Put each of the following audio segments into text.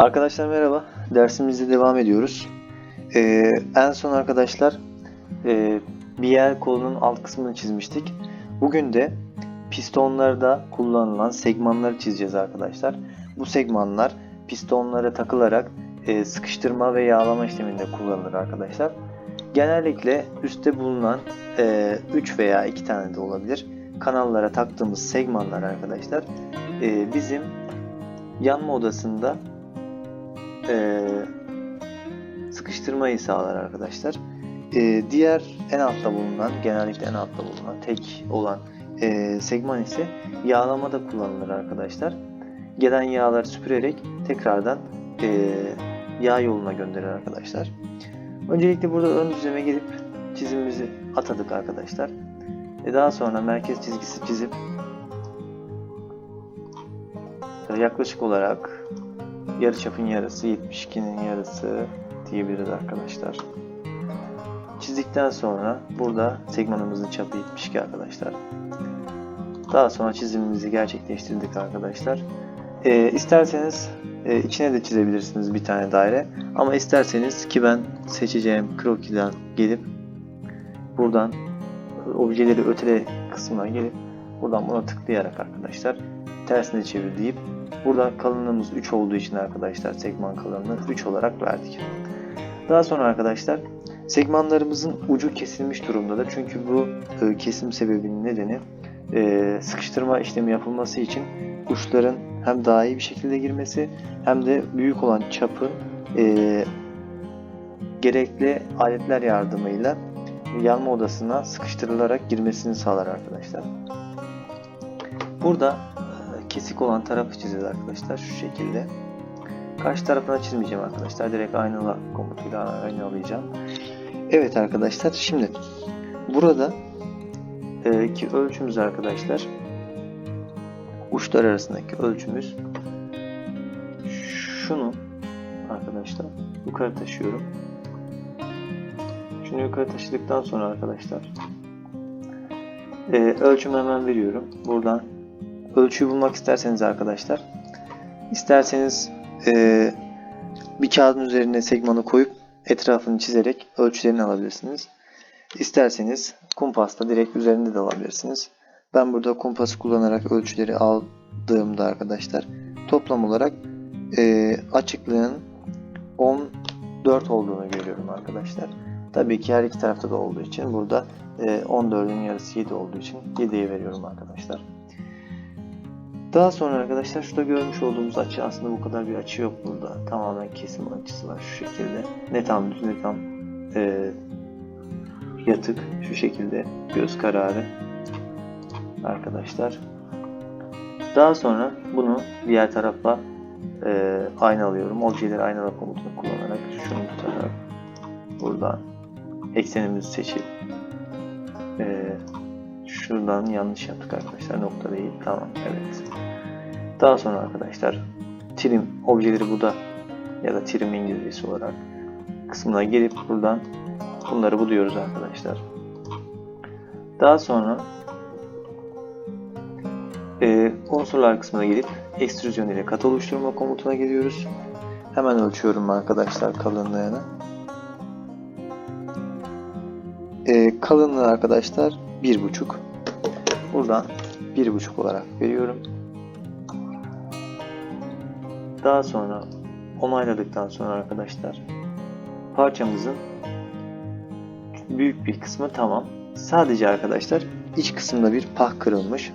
Arkadaşlar merhaba. Dersimize devam ediyoruz. Ee, en son arkadaşlar e, bir yer kolunun alt kısmını çizmiştik. Bugün de pistonlarda kullanılan segmanları çizeceğiz arkadaşlar. Bu segmanlar pistonlara takılarak e, sıkıştırma ve yağlama işleminde kullanılır arkadaşlar. Genellikle üstte bulunan 3 veya 2 tane de olabilir kanallara taktığımız segmanlar arkadaşlar e, bizim yanma odasında e, sıkıştırmayı sağlar arkadaşlar. E, diğer en altta bulunan, genellikle en altta bulunan tek olan e, segman ise yağlamada kullanılır arkadaşlar. Gelen yağları süpürerek tekrardan e, yağ yoluna gönderir arkadaşlar. Öncelikle burada ön düzleme gelip çizimimizi atadık arkadaşlar. E daha sonra merkez çizgisi çizip yaklaşık olarak yarıçapın yarısı 72'nin yarısı diyebiliriz arkadaşlar. Çizdikten sonra burada segmanımızın çapı 72 arkadaşlar. Daha sonra çizimimizi gerçekleştirdik arkadaşlar. E, isterseniz e, içine de çizebilirsiniz bir tane daire. Ama isterseniz ki ben seçeceğim krokiden gelip buradan objeleri ötele kısmına gelip buradan buna tıklayarak arkadaşlar tersine çevir deyip burada kalınlığımız 3 olduğu için arkadaşlar segman kalınlığı 3 olarak verdik. Daha sonra arkadaşlar segmanlarımızın ucu kesilmiş durumdadır. Çünkü bu e, kesim sebebinin nedeni e, sıkıştırma işlemi yapılması için uçların hem daha iyi bir şekilde girmesi hem de büyük olan çapın e, gerekli aletler yardımıyla yanma odasına sıkıştırılarak girmesini sağlar arkadaşlar. Burada kesik olan tarafı çizeceğiz arkadaşlar şu şekilde. Karşı tarafına çizmeyeceğim arkadaşlar. Direkt aynala komutuyla aynalayacağım. Evet arkadaşlar şimdi burada e, ki ölçümüz arkadaşlar uçlar arasındaki ölçümüz şunu arkadaşlar yukarı taşıyorum. Şunu yukarı taşıdıktan sonra arkadaşlar e, ölçümü hemen veriyorum. Buradan ölçüyü bulmak isterseniz arkadaşlar isterseniz e, bir kağıdın üzerine segmanı koyup etrafını çizerek ölçülerini alabilirsiniz. İsterseniz kumpasla direkt üzerinde de alabilirsiniz. Ben burada kumpası kullanarak ölçüleri aldığımda arkadaşlar toplam olarak e, açıklığın 14 olduğunu görüyorum arkadaşlar. Tabii ki her iki tarafta da olduğu için burada e, 14'ün yarısı 7 olduğu için 7'ye veriyorum arkadaşlar. Daha sonra arkadaşlar şurada görmüş olduğumuz açı aslında bu kadar bir açı yok burada. Tamamen kesim açısı var şu şekilde. Ne tam düz ne tam e, yatık şu şekilde göz kararı arkadaşlar. Daha sonra bunu diğer tarafa e, ayna alıyorum. Objeleri aynala komutunu kullanarak şunu tutarak buradan eksenimizi seçip e, şuradan yanlış yaptık arkadaşlar. Nokta değil. Tamam. Evet. Daha sonra arkadaşlar trim objeleri bu da ya da trim İngilizcesi olarak kısmına gelip buradan bunları buluyoruz arkadaşlar. Daha sonra e, unsurlar kısmına gelip ekstrüzyon ile kat oluşturma komutuna geliyoruz. Hemen ölçüyorum arkadaşlar kalınlığını. E, kalınlığı arkadaşlar 1.5. Buradan 1.5 olarak veriyorum. Daha sonra onayladıktan sonra arkadaşlar parçamızın büyük bir kısmı tamam. Sadece arkadaşlar iç kısımda bir pah kırılmış.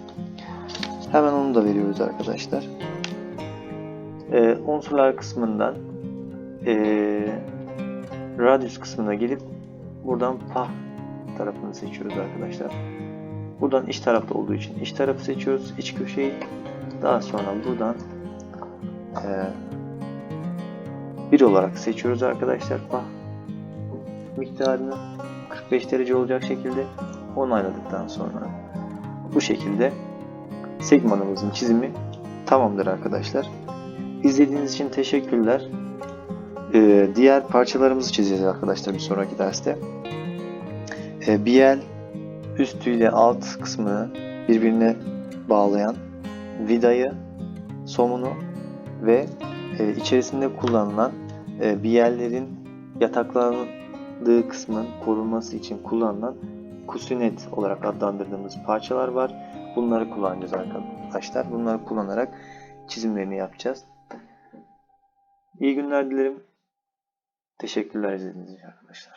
Hemen onu da veriyoruz arkadaşlar. Ee, unsurlar kısmından ee, radius kısmına gelip buradan pah tarafını seçiyoruz arkadaşlar. Buradan iç tarafta olduğu için iç tarafı seçiyoruz. iç köşeyi. Daha sonra buradan ee, bir olarak seçiyoruz arkadaşlar. Pah miktarını 45 derece olacak şekilde onayladıktan sonra bu şekilde segmanımızın çizimi tamamdır arkadaşlar. İzlediğiniz için teşekkürler. Ee, diğer parçalarımızı çizeceğiz arkadaşlar bir sonraki derste. Ee, biel üstüyle alt kısmını birbirine bağlayan vidayı, somunu ve e, içerisinde kullanılan e, bir yerlerin yataklandığı kısmın korunması için kullanılan kusinet olarak adlandırdığımız parçalar var. Bunları kullanacağız arkadaşlar. Bunları kullanarak çizimlerini yapacağız. İyi günler dilerim. Teşekkürler izlediğiniz için arkadaşlar.